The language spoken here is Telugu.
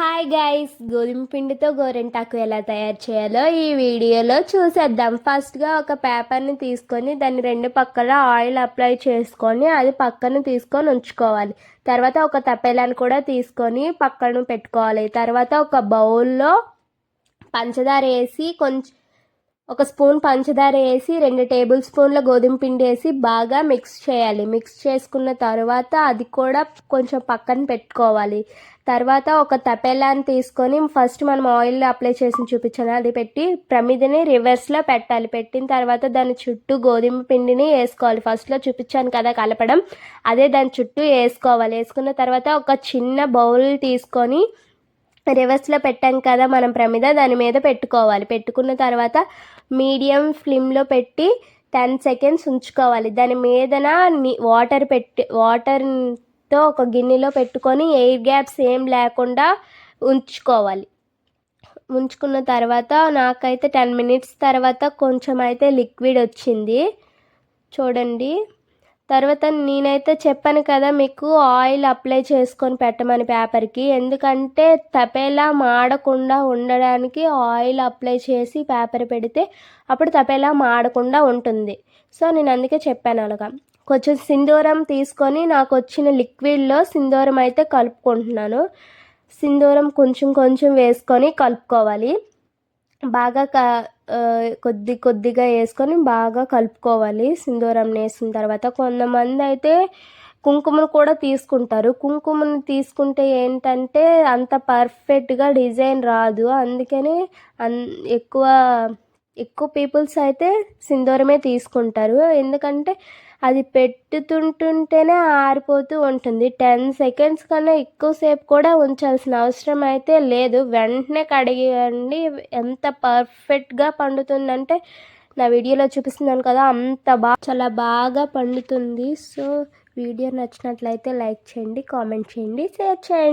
హాయ్ గైస్ గోధుమ పిండితో గోరెంటాకు ఎలా తయారు చేయాలో ఈ వీడియోలో చూసేద్దాం. ఫస్ట్గా ఒక పేపర్ని తీసుకొని దాన్ని రెండు పక్కల ఆయిల్ అప్లై చేసుకొని అది పక్కన తీసుకొని ఉంచుకోవాలి. తర్వాత ఒక తప్పేలాన్ని కూడా తీసుకొని పక్కన పెట్టుకోవాలి. తర్వాత ఒక బౌల్లో పంచదార వేసి కొంచెం ఒక స్పూన్ పంచదార వేసి రెండు టేబుల్ స్పూన్ల గోధుమ పిండి వేసి బాగా మిక్స్ చేయాలి. మిక్స్ చేసుకున్న తర్వాత అది కూడా కొంచెం పక్కన పెట్టుకోవాలి. తర్వాత ఒక తపేలాని తీసుకొని ఫస్ట్ మనం ఆయిల్ అప్లై చేసి చూపించాను. అది పెట్టి ప్రమిదిని రివర్స్లో పెట్టాలి. పెట్టిన తర్వాత దాని చుట్టూ గోధుమ పిండిని వేసుకోవాలి. ఫస్ట్లో చూపించాను కదా కలపడం. అదే దాని చుట్టూ వేసుకోవాలి. వేసుకున్న తర్వాత ఒక చిన్న బౌల్ తీసుకొని రివర్స్లో పెట్టాం కదా మనం ప్రమిద దాని మీద పెట్టుకోవాలి. పెట్టుకున్న తర్వాత మీడియం ఫ్లేమ్లో పెట్టి టెన్ సెకండ్స్ ఉంచుకోవాలి. దాని మీదన వాటర్ పెట్టి వాటర్తో ఒక గిన్నెలో పెట్టుకొని ఎయిర్ గ్యాప్స్ ఏం లేకుండా ఉంచుకోవాలి. ఉంచుకున్న తర్వాత నాకైతే టెన్ మినిట్స్ తర్వాత కొంచెం అయితే లిక్విడ్ వచ్చింది. చూడండి. తర్వాత నేనైతే చెప్పాను కదా మీకు ఆయిల్ అప్లై చేసుకొని పెట్టమని పేపర్కి. ఎందుకంటే తపేలా మాడకుండా ఉండడానికి ఆయిల్ అప్లై చేసి పేపర్ పెడితే అప్పుడు తపేలా మాడకుండా ఉంటుంది. సో నేను అందుకే చెప్పాను అలాగా. కొంచెం సింధూరం తీసుకొని నాకు వచ్చిన లిక్విడ్లో సింధూరం అయితే కలుపుకుంటున్నాను. సింధూరం కొంచెం కొంచెం వేసుకొని కలుపుకోవాలి. బాగా క కొద్ది కొద్దిగా వేసుకొని బాగా కలుపుకోవాలి. సింధూరం వేసిన తర్వాత కొంతమంది అయితే కుంకుమను కూడా తీసుకుంటారు. కుంకుమను తీసుకుంటే ఏంటంటే అంత పర్ఫెక్ట్గా డిజైన్ రాదు. అందుకని అన్ ఎక్కువ ఎక్కువ పీపుల్స్ అయితే సింధూరమే తీసుకుంటారు. ఎందుకంటే అది పెట్టుతుంటుంటేనే ఆరిపోతూ ఉంటుంది. టెన్ సెకండ్స్ కన్నా ఎక్కువసేపు కూడా ఉంచాల్సిన అవసరం అయితే లేదు. వెంటనే కడిగండి ఎంత పర్ఫెక్ట్గా పండుతుందంటే నా వీడియోలో చూపిస్తున్నాను కదా అంత బాగా చాలా బాగా పండుతుంది. సో వీడియో నచ్చినట్లయితే లైక్ చేయండి కామెంట్ చేయండి షేర్ చేయండి.